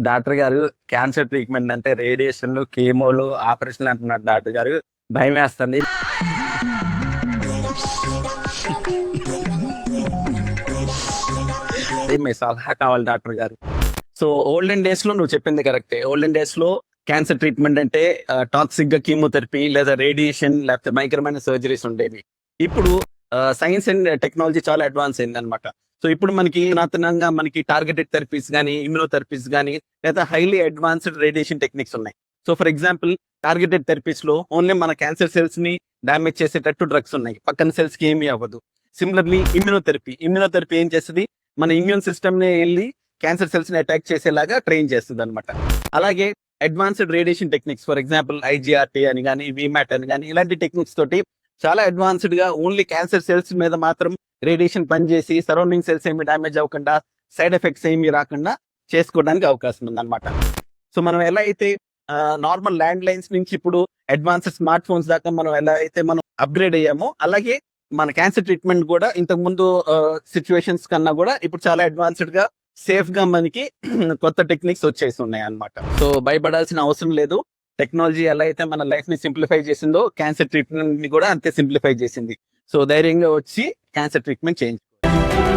Doctor గారు cancer treatment అంటే రేడియేషన్లు కీమోలు ఆపరేషన్లు అంటున్నారు డాక్టర్ గారు. భయం వేస్తుంది. మీ సలహా కావాలి డాక్టర్ గారు. సో ఓల్డెన్ డేస్లో నువ్వు చెప్పింది కరెక్టే. ఓల్డెన్ డేస్లో క్యాన్సర్ ట్రీట్మెంట్ అంటే టాక్సిక్గా కీమోథెరపీ లేదా రేడియేషన్ లేకపోతే భయంకరమైన సర్జరీస్ ఉండేవి. ఇప్పుడు సైన్స్ అండ్ టెక్నాలజీ చాలా అడ్వాన్స్ అయింది అనమాట సో ఇప్పుడు మనకి నూతనంగా మనకి టార్గెటెడ్ థెరపీస్ కానీ ఇమ్యూనోథెరపీస్ కానీ లేదా హైలీ అడ్వాన్స్డ్ రేడియేషన్ టెక్నిక్స్ ఉన్నాయి. సో ఫర్ ఎగ్జాంపుల్ టార్గెటెడ్ థెరపీస్లో ఓన్లీ మన క్యాన్సర్ సెల్స్ని డామేజ్ చేసేటట్టు డ్రగ్స్ ఉన్నాయి. పక్కన సెల్స్కి ఏమీ అవ్వదు. సిమిలర్లీ ఇమ్యూనోథెరపీ ఇమ్యూనోథెరపీ ఏం చేస్తుంది? మన ఇమ్యూన్ సిస్టమ్ని వెళ్ళి క్యాన్సర్ సెల్స్ని అటాక్ చేసేలాగా ట్రైన్ చేస్తుంది అనమాట అలాగే advanced radiation techniques for example IGRT అని కానీ విమాట్ అని కానీ ఇలాంటి టెక్నిక్స్ తోటి చాలా అడ్వాన్స్డ్గా ఓన్లీ క్యాన్సర్ సెల్స్ మీద మాత్రం రేడియేషన్ పనిచేసి సరౌండింగ్ సెల్స్ ఏమి డ్యామేజ్ అవ్వకుండా సైడ్ ఎఫెక్ట్స్ ఏమి రాకుండా చేసుకోవడానికి అవకాశం ఉందన్నమాట. సో మనం ఎలా అయితే నార్మల్ ల్యాండ్ లైన్స్ నుంచి ఇప్పుడు అడ్వాన్స్డ్ స్మార్ట్ ఫోన్స్ దాకా మనం ఎలా అయితే మనం అప్గ్రేడ్ అయ్యామో అలాగే మన క్యాన్సర్ ట్రీట్మెంట్ కూడా ఇంతకు ముందు సిచ్యువేషన్స్ కన్నా కూడా ఇప్పుడు చాలా అడ్వాన్స్డ్గా సేఫ్గా మనకి కొత్త టెక్నిక్స్ వచ్చేసి ఉన్నాయి అన్నమాట సో భయపడాల్సిన అవసరం లేదు. టెక్నాలజీ ఎలా అయితే మన లైఫ్ని సింప్లిఫై చేసిందో క్యాన్సర్ ట్రీట్మెంట్ని కూడా అంతే సింప్లిఫై చేసింది. సో ధైర్యంగా వచ్చి క్యాన్సర్ ట్రీట్మెంట్ చేయించుకోవాలి